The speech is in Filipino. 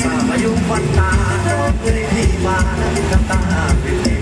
Kasama yung banta Hindi man ang